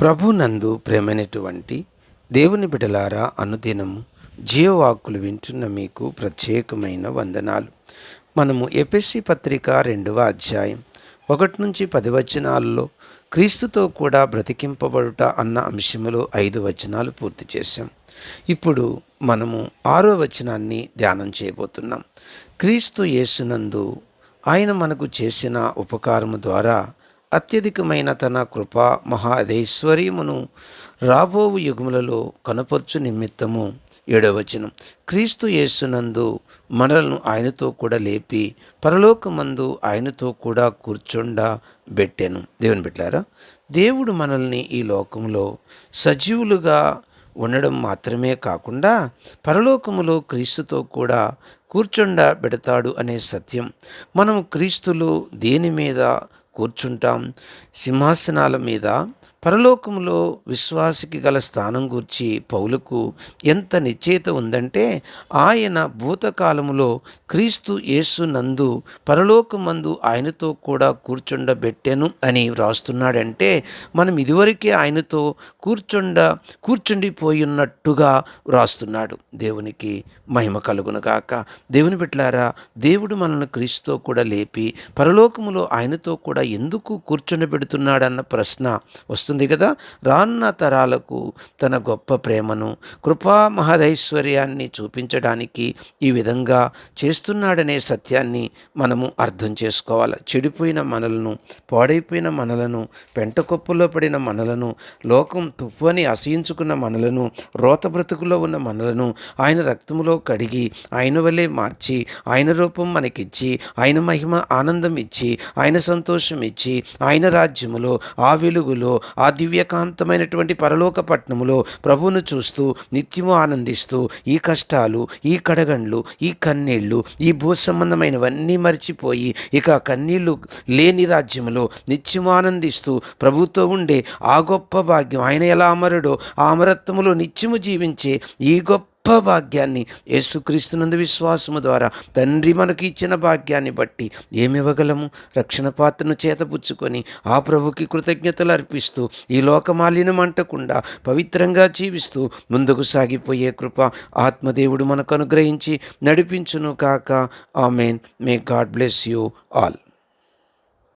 ప్రభునందు ప్రేమైనటువంటి దేవుని బిడలారా అనుదినము జీవవాక్కులు వింటున్న మీకు ప్రత్యేకమైన వందనాలు. మనము ఎపిసి పత్రిక రెండవ అధ్యాయం ఒకటి నుంచి పది వచనాల్లో క్రీస్తుతో కూడా బ్రతికింపబడుట అన్న అంశములో ఐదు వచనాలు పూర్తి చేశాం. ఇప్పుడు మనము ఆరో వచనాన్ని ధ్యానం చేయబోతున్నాం. క్రీస్తు యేసునందు ఆయన మనకు చేసిన ఉపకారము ద్వారా అత్యధికమైన తన కృపా మహాధైశ్వర్యమును రాబోవు యుగములలో కనపరచు నిమిత్తము. ఏడవచనం క్రీస్తు యేసునందు మనలను ఆయనతో కూడా లేపి పరలోకమందు ఆయనతో కూడా కూర్చుండ బెట్టెను. దేవుని పెట్టారా దేవుడు మనల్ని ఈ లోకంలో సజీవులుగా ఉండడం మాత్రమే కాకుండా పరలోకములో క్రీస్తుతో కూడా కూర్చుండ పెడతాడు అనే సత్యం. మనము క్రీస్తులు దేని మీద కూర్చుంటాం. సింహాసనాల మీద పరలోకములో విశ్వాసికి గల స్థానం గూర్చి పౌలకు ఎంత నిశ్చేత ఉందంటే ఆయన భూతకాలములో క్రీస్తు యేసు నందు పరలోకమందు ఆయనతో కూడా కూర్చుండబెట్టెను అని వ్రాస్తున్నాడంటే మనం ఇదివరకే ఆయనతో కూర్చుండ కూర్చుండిపోయినట్టుగా వ్రాస్తున్నాడు. దేవునికి మహిమ కలుగునుగాక దేవుని పెట్లారా దేవుడు మనల్ని క్రీస్తుతో కూడా లేపి పరలోకములో ఆయనతో కూడా ఎందుకు కూర్చునిపెడుతున్నాడన్న ప్రశ్న వస్తుంది కదా? రాన్న తరాలకు తన గొప్ప ప్రేమను కృపా మహదైశ్వర్యాన్ని చూపించడానికి ఈ విధంగా చేస్తున్నాడనే సత్యాన్ని మనము అర్థం చేసుకోవాలి. చెడిపోయిన మనలను పాడైపోయిన మనలను పెంటకొప్పులో పడిన మనలను లోకం తువ్వని అసహించుకున్న మనలను రోత బ్రతుకులో ఉన్న మనలను ఆయన రక్తములో కడిగి ఆయన వలె మార్చి ఆయన రూపం మనకిచ్చి ఆయన మహిమ ఆనందం ఇచ్చి ఆయన సంతోషం ఇచ్చి ఆయన రాజ్యములో ఆ వెలుగులో ఆ దివ్యకాంతమైనటువంటి పరలోక పట్టణములో ప్రభువును చూస్తూ నిత్యము ఆనందిస్తూ ఈ కష్టాలు ఈ కడగండ్లు ఈ కన్నీళ్ళు ఈ భూ సంబంధమైనవన్నీ మర్చిపోయి ఇక కన్నీళ్ళు లేని రాజ్యములో నిత్యము ఆనందిస్తూ ప్రభుతో ఉండే ఆ గొప్ప భాగ్యం ఆయన ఎలా అమరుడో ఆ అమరత్వములో నిత్యము జీవించే ఈ గొప్ప గొప్ప భాగ్యాన్ని యేసుక్రీస్తునందు విశ్వాసము ద్వారా తండ్రి మనకి ఇచ్చిన భాగ్యాన్ని బట్టి ఏమివ్వగలము? రక్షణ పాత్రను చేతపుచ్చుకొని ఆ ప్రభుకి కృతజ్ఞతలు అర్పిస్తూ ఈ లోకమాలిన్యం అంటకుండా పవిత్రంగా జీవిస్తూ ముందుకు సాగిపోయే కృప ఆత్మదేవుడు మనకు అనుగ్రహించి నడిపించును కాక. Amen. May God bless you all